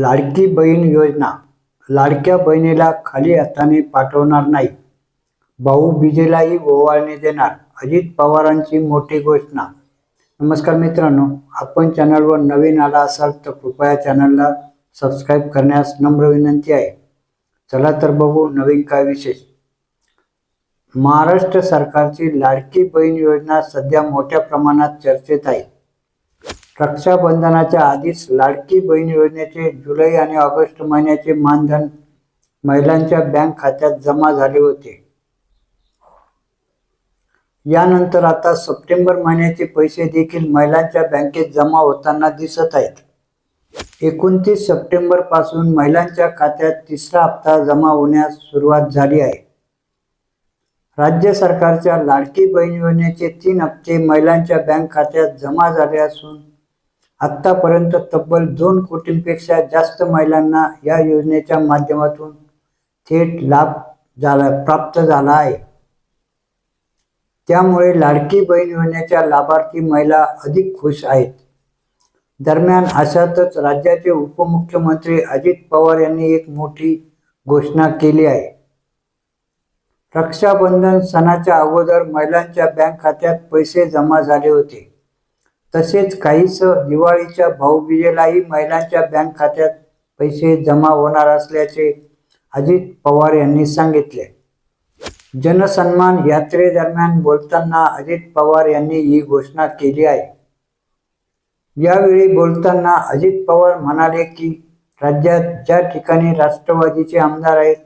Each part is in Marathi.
लाडकी बहीण योजना. लाडक्या बहिणीला खाली हाताने पाठवणार नाही. भाऊ बीजेलाही ओवाळणी देणार. अजित पवारांची मोठी घोषणा. नमस्कार मित्रांनो आपण चॅनलवर नवीन आला असाल तर कृपया चॅनलला सबस्क्राईब करण्यास नम्र विनंती आहे. चला तर बघू नवीन काय विशेष. महाराष्ट्र सरकारची लाडकी बहीण योजना सध्या मोठ्या प्रमाणात चर्चेत आहे. रक्षाबंधनाच्या आधीच लाडकी बहीण योजनेचे जुलै आणि ऑगस्ट महिन्याचे मानधन महिलांच्या बँक खात्यात जमा झाले होते. यानंतर आता सप्टेंबर महिन्याचे पैसे देखील महिलांच्या बँकेत जमा होताना दिसत आहेत. एकोणतीस सप्टेंबरपासून महिलांच्या खात्यात तिसरा हप्ता जमा होण्यास सुरुवात झाली आहे. राज्य सरकारच्या लाडकी बहीण योजनेचे तीन हप्ते महिलांच्या बँक खात्यात जमा झाले असून आत्तापर्यंत तब्बल दोन कोटींपेक्षा जास्त महिलांना या योजनेच्या माध्यमातून थेट लाभ झाला प्राप्त झाला आहे. त्यामुळे लाडकी बहीण योजनेच्या लाभार्थी महिला अधिक खुश आहेत. दरम्यान अशातच राज्याचे उपमुख्यमंत्री अजित पवार यांनी एक मोठी घोषणा केली आहे. रक्षाबंधन सणाच्या अगोदर महिलांच्या बँक खात्यात पैसे जमा झाले होते. तसेच काहीस दिवाळीच्या भाऊबीजेलाही महिलांच्या बँक खात्यात पैसे जमा होणार असल्याचे अजित पवार यांनी सांगितले. जनसन्मान यात्रेदरम्यान बोलताना अजित पवार यांनी ही घोषणा केली आहे. यावेळी बोलताना अजित पवार म्हणाले की राज्यात ज्या ठिकाणी राष्ट्रवादीचे आमदार आहेत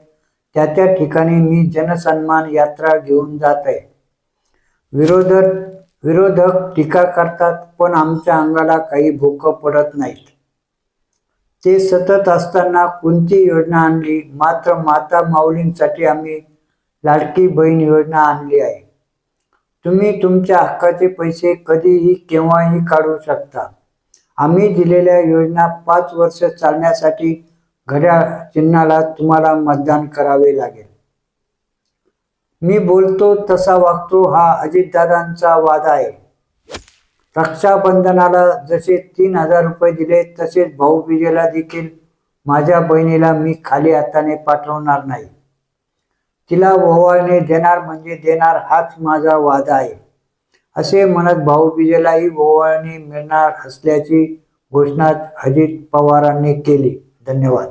त्या त्या ठिकाणी मी जनसन्मान यात्रा घेऊन जात आहे. विरोधक विरोधक टीका करतात पण आमच्या अंगाला काही भोकं पडत नाहीत. ते सतत असताना कोणती योजना आणली? मात्र माता माऊलींसाठी आम्ही लाडकी बहीण योजना आणली आहे. तुम्ही तुमच्या हक्काचे पैसे कधीही केव्हाही काढू शकता. आम्ही दिलेल्या योजना पाच वर्ष चालण्यासाठी घड्याळ चिन्हाला तुम्हाला मतदान करावे लागेल. मी बोलतो तसा वागतो हा अजितदादांचा वादा आहे. रक्षाबंधनाला जसे तीन हजार रुपये दिले तसेच भाऊबीजेला देखील माझ्या बहिणीला मी खाली हाताने पाठवणार नाही. तिला ओवाळणे देणार म्हणजे देणार हाच माझा वादा आहे. असे म्हणत भाऊबीजेलाही ओवाळणी मिळणार असल्याची घोषणा अजित पवारांनी केली. धन्यवाद.